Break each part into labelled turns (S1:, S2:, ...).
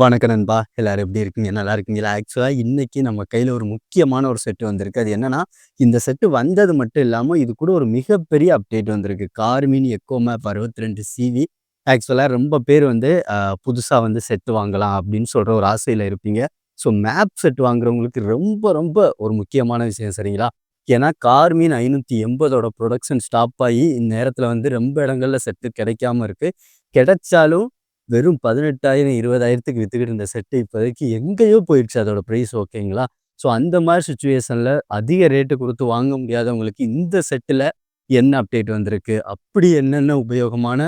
S1: வணக்க நண்பா எல்லாரும் எப்படி இருக்கீங்க நல்லா இருக்கீங்களா ஆக்சுவலாக இன்றைக்கி நம்ம கையில் ஒரு முக்கியமான ஒரு செட்டு வந்திருக்கு அது என்னென்னா இந்த செட்டு வந்தது மட்டும் இல்லாமல் இது கூட ஒரு மிகப்பெரிய அப்டேட் வந்திருக்கு கார்மின் எக்கோ மேப் அறுபத்தி ரெண்டு சிவி ஆக்சுவலாக ரொம்ப பேர் வந்து புதுசாக வந்து செட்டு வாங்கலாம் அப்படின்னு சொல்கிற ஒரு ஆசையில் இருப்பீங்க ஸோ மேப் செட் வாங்குறவங்களுக்கு ரொம்ப ரொம்ப ஒரு முக்கியமான விஷயம் சரிங்களா ஏன்னா மீன் ஐநூற்றி எண்பதோட ப்ரொடக்ஷன் ஸ்டாப் ஆகி இந்நேரத்தில் வந்து ரொம்ப இடங்களில் செட்டு கிடைக்காம இருக்குது கிடைச்சாலும் வெறும் பதினெட்டாயிரம் இருபதாயிரத்துக்கு விற்றுக்கிட்டு இருந்த செட்டு இப்போதைக்கு எங்கேயோ போயிடுச்சு அதோட ப்ரைஸ் ஓகேங்களா ஸோ அந்த மாதிரி சுச்சுவேஷனில் அதிக ரேட்டு கொடுத்து வாங்க முடியாதவங்களுக்கு இந்த செட்டில் என்ன அப்டேட் வந்திருக்கு அப்படி என்னென்ன உபயோகமான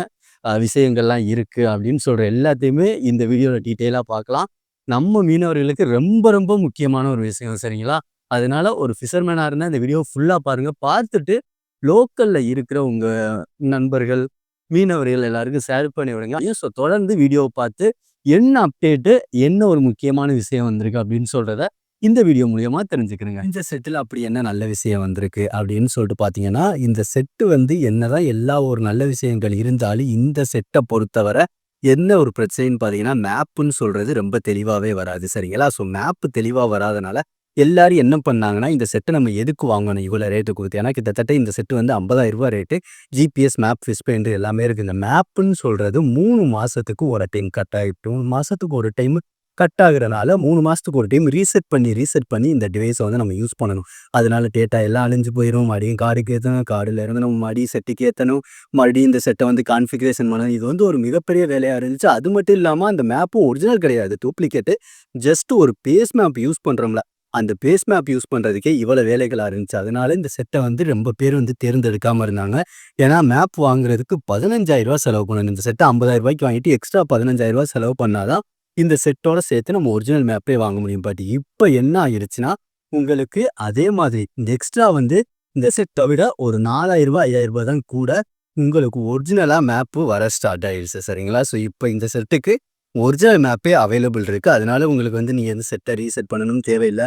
S1: விஷயங்கள்லாம் இருக்குது அப்படின்னு சொல்கிற எல்லாத்தையுமே இந்த வீடியோவில் டீட்டெயிலாக பார்க்கலாம் நம்ம மீனவர்களுக்கு ரொம்ப ரொம்ப முக்கியமான ஒரு விஷயம் சரிங்களா அதனால ஒரு ஃபிஷர்மேனாக இருந்தால் இந்த வீடியோ ஃபுல்லாக பாருங்கள் பார்த்துட்டு லோக்கலில் இருக்கிற உங்கள் நண்பர்கள் மீனவர்கள் எல்லாருக்கும் ஷேர் பண்ணி விடுங்க ஸோ தொடர்ந்து வீடியோவை பார்த்து என்ன அப்டேட்டு என்ன ஒரு முக்கியமான விஷயம் வந்திருக்கு அப்படின்னு சொல்கிறத இந்த வீடியோ மூலியமாக தெரிஞ்சுக்கிறேங்க இந்த செட்டில் அப்படி என்ன நல்ல விஷயம் வந்திருக்கு அப்படின்னு சொல்லிட்டு பார்த்தீங்கன்னா இந்த செட்டு வந்து என்னதான் எல்லா ஒரு நல்ல விஷயங்கள் இருந்தாலும் இந்த செட்டை பொறுத்தவரை என்ன ஒரு பிரச்சனைன்னு பார்த்தீங்கன்னா மேப்புன்னு சொல்கிறது ரொம்ப தெளிவாகவே வராது சரிங்களா ஸோ மேப்பு தெளிவாக வராதனால எல்லாரும் என்ன பண்ணாங்கன்னா இந்த செட்டை நம்ம எதுக்கு வாங்கணும் இவ்வளோ ரேட்டு கொடுத்து ஏன்னா கிட்டத்தட்ட இந்த செட்டு வந்து ஐம்பதாயிரம் ரூபா ரேட்டு ஜிபிஎஸ் மேப் ஃபிஸ் எல்லாமே இருக்குது இந்த மேப்புன்னு சொல்கிறது மூணு மாதத்துக்கு ஒரு டைம் கட் ஆகிட்டு மூணு மாதத்துக்கு ஒரு டைம் கட் ஆகுறதுனால மூணு மாதத்துக்கு ஒரு டைம் ரீசெட் பண்ணி ரீசெட் பண்ணி இந்த டிவைஸை வந்து நம்ம யூஸ் பண்ணணும் அதனால டேட்டா எல்லாம் அழிஞ்சு போயிடும் மறுபடியும் காருக்கு ஏற்றணும் காரில் இருந்து நம்ம மறுபடியும் செட்டுக்கு ஏற்றணும் மறுபடியும் இந்த செட்டை வந்து கான்ஃபிகரேஷன் பண்ணணும் இது வந்து ஒரு மிகப்பெரிய வேலையாக இருந்துச்சு அது மட்டும் இல்லாமல் அந்த மேப்பும் ஒரிஜினல் கிடையாது டூப்ளிகேட்டு ஜஸ்ட் ஒரு பேஸ் மேப் யூஸ் பண்ணுறோம்ல அந்த பேஸ் மேப் யூஸ் பண்ணுறதுக்கே இவ்வளோ வேலைகளாக இருந்துச்சு அதனால இந்த செட்டை வந்து ரொம்ப பேர் வந்து தேர்ந்தெடுக்காமல் இருந்தாங்க ஏன்னா மேப் வாங்குறதுக்கு பதினஞ்சாயிரரூவா செலவு பண்ணணும் இந்த செட்டை ஐம்பதாயிரம் ரூபாய்க்கு வாங்கிட்டு எக்ஸ்ட்ரா பதினஞ்சாயிரரூவா செலவு பண்ணாதான் இந்த செட்டோட சேர்த்து நம்ம ஒரிஜினல் மேப்பே வாங்க முடியும் பட் இப்போ என்ன ஆயிடுச்சுன்னா உங்களுக்கு அதே மாதிரி இந்த எக்ஸ்ட்ரா வந்து இந்த செட்டை விட ஒரு நாலாயிரரூபா ஐயாயிரரூபா தான் கூட உங்களுக்கு ஒரிஜினலாக மேப்பு வர ஸ்டார்ட் ஆயிடுச்சு சரிங்களா ஸோ இப்போ இந்த செட்டுக்கு ஒரிஜினல் மேப்பே அவைலபிள் இருக்குது அதனால உங்களுக்கு வந்து நீங்கள் வந்து செட்டை ரீசெட் பண்ணணும் தேவையில்லை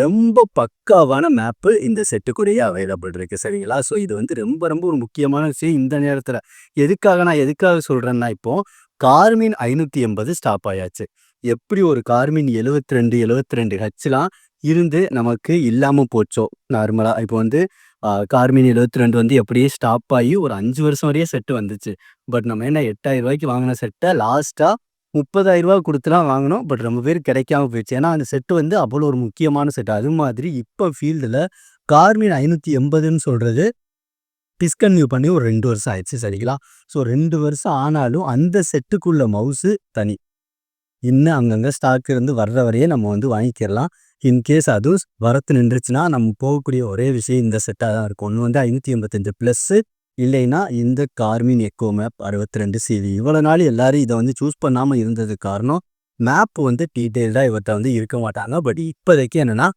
S1: ரொம்ப பக்காவான மேப்பு இந்த கூட அவைலபிள் இருக்குது சரிங்களா ஸோ இது வந்து ரொம்ப ரொம்ப ஒரு முக்கியமான விஷயம் இந்த நேரத்தில் எதுக்காக நான் எதுக்காக சொல்கிறேன்னா இப்போது கார்மின் ஐநூற்றி எண்பது ஸ்டாப் ஆயாச்சு எப்படி ஒரு கார்மின் எழுவத்தி ரெண்டு எழுவத்தி ரெண்டு ஹச்லாம் இருந்து நமக்கு இல்லாமல் போச்சோ நார்மலாக இப்போ வந்து கார்மின் எழுவத்தி ரெண்டு வந்து எப்படியே ஸ்டாப் ஆகி ஒரு அஞ்சு வருஷம் வரையே செட்டு வந்துச்சு பட் நம்ம என்ன எட்டாயிரம் ரூபாய்க்கு வாங்கின செட்டை லாஸ்ட்டாக முப்பதாயிரம் ரூபா கொடுத்துலாம் வாங்கினோம் பட் ரொம்ப பேர் கிடைக்காம போயிடுச்சு ஏன்னா அந்த செட்டு வந்து அவ்வளோ ஒரு முக்கியமான செட் அது மாதிரி இப்போ ஃபீல்டில் கார்மின் ஐநூற்றி எண்பதுன்னு சொல்கிறது டிஸ்கன்யூ பண்ணி ஒரு ரெண்டு வருஷம் ஆயிடுச்சு சரிங்களா ஸோ ரெண்டு வருஷம் ஆனாலும் அந்த செட்டுக்குள்ள மவுஸு தனி இன்னும் அங்கங்கே ஸ்டாக் இருந்து வர்ற வரையே நம்ம வந்து வாங்கிக்கிறலாம் இன்கேஸ் அதுவும் வரத்து நின்றுச்சுன்னா நம்ம போகக்கூடிய ஒரே விஷயம் இந்த செட்டாக தான் இருக்கும் ஒன்று வந்து ஐநூற்றி எண்பத்தஞ்சு ப்ளஸ்ஸு இல்லைன்னா இந்த கார்மின் எக்கோ மேப் அறுபத்தி ரெண்டு சிவி இவ்வளோ நாள் எல்லாரும் இதை வந்து சூஸ் பண்ணாமல் இருந்தது காரணம் மேப் வந்து டீட்டெயில்டாக இவர்கிட்ட வந்து இருக்க மாட்டாங்க பட் இப்போதைக்கு என்னென்னா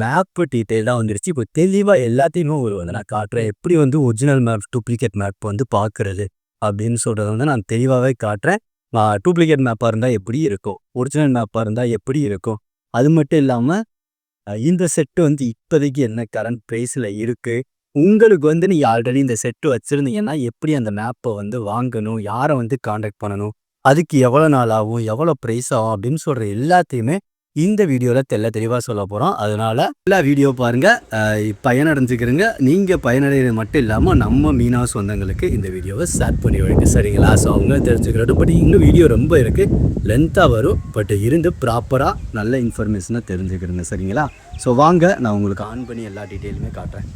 S1: மேப்பு டீட்டெயில்டாக வந்துருச்சு இப்போ தெளிவாக எல்லாத்தையுமே ஒரு வந்து நான் காட்டுறேன் எப்படி வந்து ஒரிஜினல் மேப் டூப்ளிகேட் மேப் வந்து பார்க்குறது அப்படின்னு சொல்கிறத வந்து நான் தெளிவாகவே காட்டுறேன் டூப்ளிகேட் மேப்பாக இருந்தால் எப்படி இருக்கும் ஒரிஜினல் மேப்பாக இருந்தால் எப்படி இருக்கும் அது மட்டும் இல்லாமல் இந்த செட்டு வந்து இப்போதைக்கு என்ன கரண்ட் ப்ரைஸில் இருக்குது உங்களுக்கு வந்து நீங்கள் ஆல்ரெடி இந்த செட்டு வச்சுருந்தீங்கன்னா எப்படி அந்த மேப்பை வந்து வாங்கணும் யாரை வந்து காண்டாக்ட் பண்ணணும் அதுக்கு எவ்வளோ நாள் ஆகும் எவ்வளோ ப்ரைஸ் ஆகும் அப்படின்னு சொல்கிற எல்லாத்தையுமே இந்த வீடியோவில் தெல்ல தெளிவாக சொல்ல போகிறோம் அதனால் எல்லா வீடியோ பாருங்கள் பயனடைஞ்சுக்கிறங்க நீங்கள் பயனடைகிறது மட்டும் இல்லாமல் நம்ம மீனா சொந்தங்களுக்கு இந்த வீடியோவை ஷேர் பண்ணி வைங்க சரிங்களா ஸோ அவங்க தெரிஞ்சுக்கிறோம் பட் இன்னும் வீடியோ ரொம்ப இருக்குது லென்த்தாக வரும் பட் இருந்து ப்ராப்பராக நல்ல இன்ஃபர்மேஷனாக தெரிஞ்சுக்கிறேங்க சரிங்களா ஸோ வாங்க நான் உங்களுக்கு ஆன் பண்ணி எல்லா டீட்டெயிலுமே காட்டுறேன்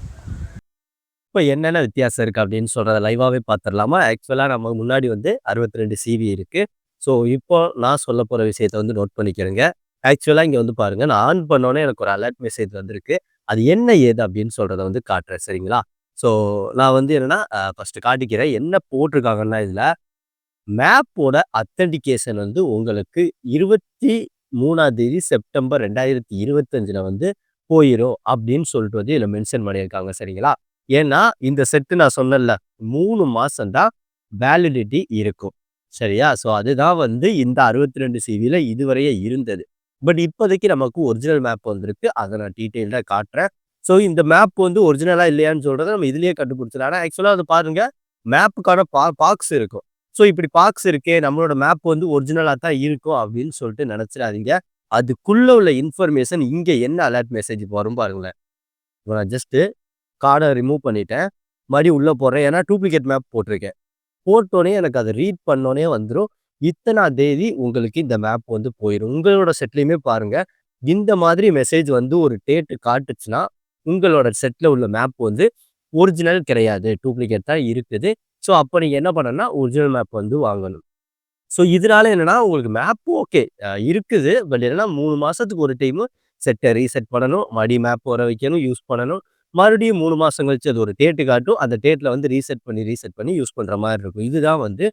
S1: இப்போ என்னென்ன வித்தியாசம் இருக்குது அப்படின்னு சொல்கிறத லைவாகவே பார்த்துடலாமா ஆக்சுவலாக நம்ம முன்னாடி வந்து அறுபத்தி ரெண்டு சிவி இருக்குது ஸோ இப்போ நான் சொல்ல போகிற விஷயத்த வந்து நோட் பண்ணிக்கிறேங்க ஆக்சுவலாக இங்கே வந்து பாருங்கள் நான் ஆன் பண்ணோன்னே எனக்கு ஒரு அலர்ட் மெசேஜ் வந்திருக்கு அது என்ன ஏது அப்படின்னு சொல்கிறத வந்து காட்டுறேன் சரிங்களா ஸோ நான் வந்து என்னென்னா ஃபஸ்ட்டு காட்டிக்கிறேன் என்ன போட்டிருக்காங்கன்னா இதில் மேப்போட அத்தன்டிகேஷன் வந்து உங்களுக்கு இருபத்தி மூணாம் தேதி செப்டம்பர் ரெண்டாயிரத்தி இருபத்தஞ்சில் வந்து போயிடும் அப்படின்னு சொல்லிட்டு வந்து இதில் மென்ஷன் பண்ணியிருக்காங்க சரிங்களா ஏன்னா இந்த செட்டு நான் சொன்னல மூணு தான் வேலிடிட்டி இருக்கும் சரியா ஸோ அதுதான் வந்து இந்த அறுபத்தி ரெண்டு சிவியில் இதுவரையே இருந்தது பட் இப்போதைக்கு நமக்கு ஒரிஜினல் மேப் வந்திருக்கு அதை நான் டீட்டெயில்டாக காட்டுறேன் ஸோ இந்த மேப் வந்து ஒரிஜினலாக இல்லையான்னு சொல்கிறத நம்ம இதுலேயே கண்டுபிடிச்சிடலாம் ஆனால் ஆக்சுவலாக அது பாருங்கள் மேப்புக்கான பா பாக்ஸ் இருக்கும் ஸோ இப்படி பாக்ஸ் இருக்கே நம்மளோட மேப் வந்து ஒரிஜினலாக தான் இருக்கும் அப்படின்னு சொல்லிட்டு நினச்சிடாதீங்க அதுக்குள்ளே உள்ள இன்ஃபர்மேஷன் இங்கே என்ன அலர்ட் மெசேஜ் வரும் பாருங்களேன் நான் ஜஸ்ட்டு கார்டை ரிமூவ் பண்ணிட்டேன் மறுபடியும் உள்ளே போடுறேன் ஏன்னா டூப்ளிகேட் மேப் போட்டிருக்கேன் போட்டோடனே எனக்கு அதை ரீட் பண்ணோன்னே வந்துடும் இத்தனா தேதி உங்களுக்கு இந்த மேப் வந்து போயிடும் உங்களோட செட்லேயுமே பாருங்கள் இந்த மாதிரி மெசேஜ் வந்து ஒரு டேட்டு காட்டுச்சுன்னா உங்களோட செட்டில் உள்ள மேப் வந்து ஒரிஜினல் கிடையாது டூப்ளிகேட் தான் இருக்குது ஸோ அப்போ நீங்கள் என்ன பண்ணணும்னா ஒரிஜினல் மேப் வந்து வாங்கணும் ஸோ இதனால என்னென்னா உங்களுக்கு மேப் ஓகே இருக்குது பட் என்னென்னா மூணு மாதத்துக்கு ஒரு டைமு செட்டை ரீசெட் பண்ணணும் மடி மேப் வர வைக்கணும் யூஸ் பண்ணணும் மறுபடியும் மூணு மாதம் கழிச்சு அது ஒரு டேட்டு காட்டும் அந்த டேட்டில் வந்து ரீசெட் பண்ணி ரீசெட் பண்ணி யூஸ் பண்ணுற மாதிரி இருக்கும் இதுதான் வந்து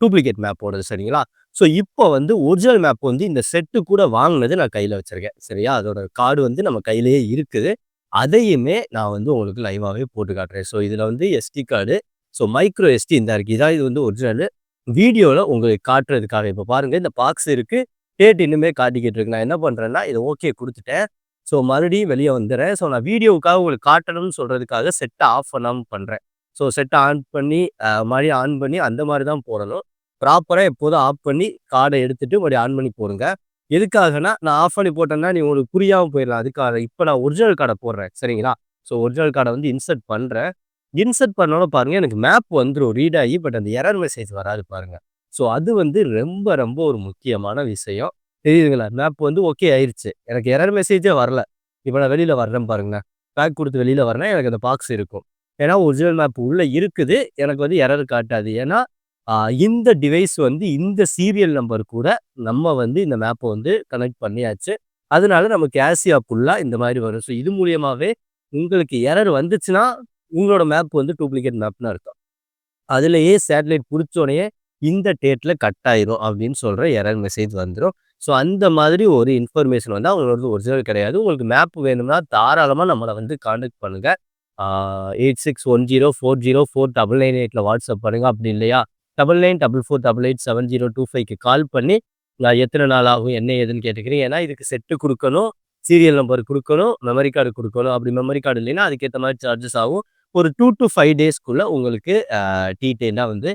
S1: டூப்ளிகேட் மேப்போடது சரிங்களா ஸோ இப்போ வந்து ஒரிஜினல் மேப் வந்து இந்த செட்டு கூட வாங்கினது நான் கையில் வச்சுருக்கேன் சரியா அதோட கார்டு வந்து நம்ம கையிலேயே இருக்குது அதையுமே நான் வந்து உங்களுக்கு லைவாகவே போட்டு காட்டுறேன் ஸோ இதில் வந்து SD card so micro SD இந்த இருக்குது இதான் இது வந்து ஒரிஜினல் வீடியோவில் உங்களுக்கு காட்டுறதுக்காக இப்போ பாருங்கள் இந்த பாக்ஸ் இருக்குது டேட் இன்னுமே காட்டிக்கிட்டு இருக்கு நான் என்ன பண்ணுறேன்னா இதை ஓகே கொடுத்துட்டேன் ஸோ மறுபடியும் வெளியே வந்துடுறேன் ஸோ நான் வீடியோவுக்காக உங்களுக்கு காட்டணும்னு சொல்கிறதுக்காக செட்டை ஆஃப் பண்ணாமல் பண்ணுறேன் ஸோ செட்டை ஆன் பண்ணி மறுபடியும் ஆன் பண்ணி அந்த மாதிரி தான் போடணும் ப்ராப்பராக எப்போதும் ஆஃப் பண்ணி கார்டை எடுத்துகிட்டு மறுபடியும் ஆன் பண்ணி போடுங்க எதுக்காகனா நான் ஆஃப் பண்ணி போட்டேன்னா நீ உங்களுக்கு புரியாமல் போயிடலாம் அதுக்காக இப்போ நான் ஒரிஜினல் கார்டை போடுறேன் சரிங்களா ஸோ ஒரிஜினல் கார்டை வந்து இன்சர்ட் பண்ணுறேன் இன்சர்ட் பண்ணாலும் பாருங்கள் எனக்கு மேப் வந்துடும் ரீட் ஆகி பட் அந்த எரர் மெசேஜ் வராது பாருங்கள் ஸோ அது வந்து ரொம்ப ரொம்ப ஒரு முக்கியமான விஷயம் தெரியுதுங்களா மேப் வந்து ஓகே ஆயிடுச்சு எனக்கு எரர் மெசேஜே வரல இப்போ நான் வெளியில் வர்றேன் பாருங்கண்ணா பேக் கொடுத்து வெளியில் வரேன்னா எனக்கு அந்த பாக்ஸ் இருக்கும் ஏன்னா ஒரிஜினல் மேப் உள்ளே இருக்குது எனக்கு வந்து எரர் காட்டாது ஏன்னா இந்த டிவைஸ் வந்து இந்த சீரியல் நம்பர் கூட நம்ம வந்து இந்த மேப்பை வந்து கனெக்ட் பண்ணியாச்சு அதனால நம்ம ஆசியா ஃபுல்லாக இந்த மாதிரி வரும் ஸோ இது மூலியமாகவே உங்களுக்கு எரர் வந்துச்சுன்னா உங்களோட மேப் வந்து டூப்ளிகேட் மேப்னா இருக்கும் அதுலேயே சேட்டலைட் பிடிச்சோடனே இந்த டேட்டில் கட் ஆயிரும் அப்படின்னு சொல்கிற எரர் மெசேஜ் வந்துடும் ஸோ அந்த மாதிரி ஒரு இன்ஃபர்மேஷன் வந்து அவங்களோட ஒரிஜினல் கிடையாது உங்களுக்கு மேப் வேணும்னா தாராளமாக நம்மளை வந்து காண்டாக்ட் பண்ணுங்கள் eight six one zero four zero four double nine எயிட்டில் வாட்ஸ்அப் பண்ணுங்கள் அப்படி இல்லையா double nine double four double eight seven zero two ஃபைவ்க்கு கால் பண்ணி நான் எத்தனை நாள் ஆகும் என்ன ஏதுன்னு கேட்டுக்கிறேன் ஏன்னா இதுக்கு செட்டு கொடுக்கணும் சீரியல் நம்பர் கொடுக்கணும் மெமரி கார்டு கொடுக்கணும் அப்படி மெமரி கார்டு இல்லைன்னா அதுக்கேற்ற மாதிரி சார்ஜஸ் ஆகும் ஒரு டூ டு ஃபைவ் டேஸ்க்குள்ளே உங்களுக்கு டீட்டெயிலாக வந்து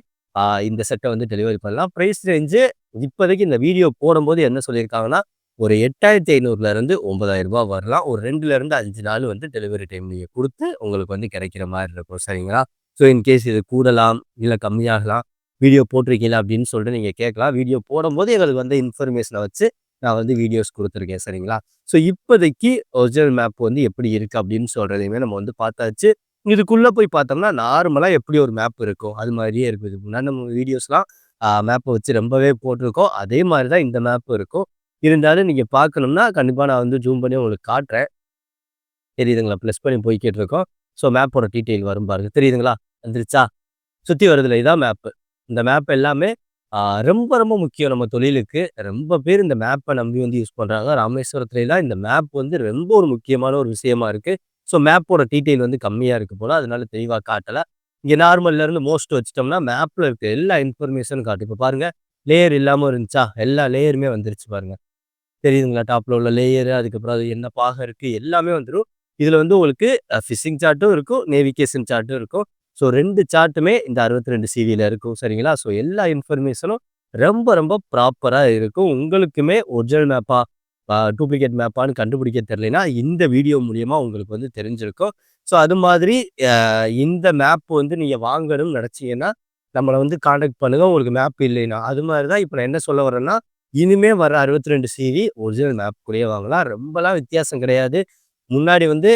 S1: இந்த செட்டை வந்து டெலிவரி பண்ணலாம் ப்ரைஸ் ரேஞ்சு இப்போதைக்கு இந்த வீடியோ போடும்போது என்ன சொல்லியிருக்காங்கன்னா ஒரு எட்டாயிரத்தி ஐநூறுலேருந்து ஒன்பதாயிரம் ரூபா வரலாம் ஒரு ரெண்டுலேருந்து அஞ்சு நாள் வந்து டெலிவரி டைம் நீங்கள் கொடுத்து உங்களுக்கு வந்து கிடைக்கிற மாதிரி இருக்கும் சரிங்களா ஸோ இன்கேஸ் இது கூடலாம் இல்லை கம்மியாகலாம் வீடியோ போட்டிருக்கீங்களா அப்படின்னு சொல்லிட்டு நீங்கள் கேட்கலாம் வீடியோ போடும்போது எங்களுக்கு வந்து இன்ஃபர்மேஷனை வச்சு நான் வந்து வீடியோஸ் கொடுத்துருக்கேன் சரிங்களா ஸோ இப்போதைக்கு ஒரிஜினல் மேப் வந்து எப்படி இருக்குது அப்படின்னு சொல்கிறதையுமே நம்ம வந்து பார்த்தாச்சு இதுக்குள்ளே போய் பார்த்தோம்னா நார்மலாக எப்படி ஒரு மேப் இருக்கும் அது மாதிரியே இருக்கும் இதுக்கு முன்னாடி நம்ம வீடியோஸ்லாம் மேப்பை வச்சு ரொம்பவே போட்டிருக்கோம் அதே மாதிரி தான் இந்த மேப்பு இருக்கும் இருந்தாலும் நீங்கள் பார்க்கணும்னா கண்டிப்பாக நான் வந்து ஜூம் பண்ணி உங்களுக்கு காட்டுறேன் தெரியுதுங்களா ப்ளஸ் பண்ணி போய்கிட்டு இருக்கோம் ஸோ மேப்போட டீட்டெயில் வரும் பாருங்க தெரியுதுங்களா வந்துருச்சா சுற்றி வருதுல இதான் மேப்பு இந்த மேப் எல்லாமே ரொம்ப ரொம்ப முக்கியம் நம்ம தொழிலுக்கு ரொம்ப பேர் இந்த மேப்பை நம்பி வந்து யூஸ் பண்ணுறாங்க ராமேஸ்வரத்துலாம் இந்த மேப் வந்து ரொம்ப ஒரு முக்கியமான ஒரு விஷயமா இருக்குது ஸோ மேப்போட டீட்டெயில் வந்து கம்மியாக இருக்க போல் அதனால தெளிவாக காட்டலை இங்கே நார்மல்லேருந்து மோஸ்ட் வச்சிட்டோம்னா மேப்பில் இருக்க எல்லா இன்ஃபர்மேஷனும் காட்டும் இப்போ பாருங்கள் லேயர் இல்லாமல் இருந்துச்சா எல்லா லேயருமே வந்துருச்சு பாருங்கள் தெரியுதுங்களா டாப்பில் உள்ள லேயரு அதுக்கப்புறம் அது என்ன பாக இருக்குது எல்லாமே வந்துடும் இதில் வந்து உங்களுக்கு ஃபிஷிங் சார்ட்டும் இருக்கும் நேவிகேஷன் சார்ட்டும் இருக்கும் ஸோ ரெண்டு சார்ட்டுமே இந்த அறுபத்தி ரெண்டு சிவியில் இருக்கும் சரிங்களா ஸோ எல்லா இன்ஃபர்மேஷனும் ரொம்ப ரொம்ப ப்ராப்பராக இருக்கும் உங்களுக்குமே ஒரிஜினல் மேப்பாக டூப்ளிகேட் மேப்பான்னு கண்டுபிடிக்க தெரிலனா இந்த வீடியோ மூலயமா உங்களுக்கு வந்து தெரிஞ்சிருக்கும் ஸோ அது மாதிரி இந்த மேப் வந்து நீங்கள் வாங்கணும்னு நினச்சிங்கன்னா நம்மளை வந்து காண்டாக்ட் பண்ணுங்கள் உங்களுக்கு மேப் இல்லைன்னா அது மாதிரி தான் இப்போ நான் என்ன சொல்ல வரேன்னா இனிமே வர அறுபத்தி ரெண்டு சிவி ஒரிஜினல் மேப் கூடயே வாங்கலாம் ரொம்பலாம் வித்தியாசம் கிடையாது முன்னாடி வந்து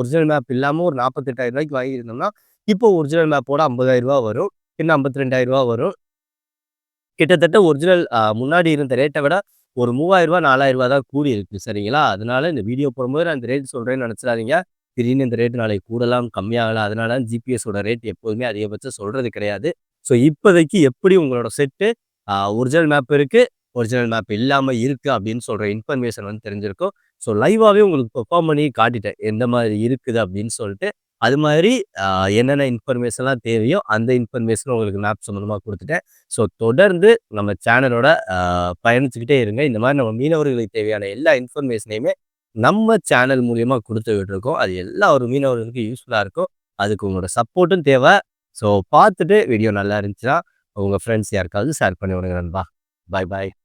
S1: ஒரிஜினல் மேப் இல்லாமல் ஒரு நாற்பத்தெட்டாயிரம் ரூபாய்க்கு வாங்கியிருந்தோம்னா இப்போ ஒரிஜினல் மேப்போட ஐம்பதாயிரம் ரூபா வரும் இன்னும் ஐம்பத்தி ரெண்டாயிரம் ரூபா வரும் கிட்டத்தட்ட ஒரிஜினல் முன்னாடி இருந்த ரேட்டை விட ஒரு மூவாயிரம் ரூபா நாலாயிரம் ரூபா தான் கூடி இருக்கு சரிங்களா அதனால இந்த வீடியோ போடும்போது நான் இந்த ரேட் சொல்கிறேன்னு நினச்சிடாதீங்க திடீர்னு இந்த ரேட் நாளைக்கு கூடலாம் கம்மியாகலாம் அதனால ஜிபிஎஸோட ரேட் எப்போதுமே அதிகபட்சம் சொல்கிறது கிடையாது ஸோ இப்போதைக்கு எப்படி உங்களோட செட்டு ஒரிஜினல் மேப் இருக்குது ஒரிஜினல் மேப் இல்லாமல் இருக்குது அப்படின்னு சொல்கிற இன்ஃபர்மேஷன் வந்து தெரிஞ்சிருக்கும் ஸோ லைவாகவே உங்களுக்கு பெர்ஃபார்ம் பண்ணி காட்டிட்டேன் எந்த மாதிரி இருக்குது அப்படின்னு சொல்லிட்டு அது மாதிரி என்னென்ன இன்ஃபர்மேஷன்லாம் தேவையோ அந்த இன்ஃபர்மேஷன் உங்களுக்கு மேப் சம்மந்தமாக கொடுத்துட்டேன் ஸோ தொடர்ந்து நம்ம சேனலோட பயணிச்சுக்கிட்டே இருங்க இந்த மாதிரி நம்ம மீனவர்களுக்கு தேவையான எல்லா இன்ஃபர்மேஷனையுமே நம்ம சேனல் மூலியமாக கொடுத்து விட்டுருக்கோம் அது எல்லா ஒரு மீனவர்களுக்கும் யூஸ்ஃபுல்லாக இருக்கும் அதுக்கு உங்களோட சப்போர்ட்டும் தேவை ஸோ பார்த்துட்டு வீடியோ நல்லா இருந்துச்சுன்னா உங்கள் ஃப்ரெண்ட்ஸ் யாருக்காவது ஷேர் பண்ணி விடுங்க நண்பா பாய் பாய்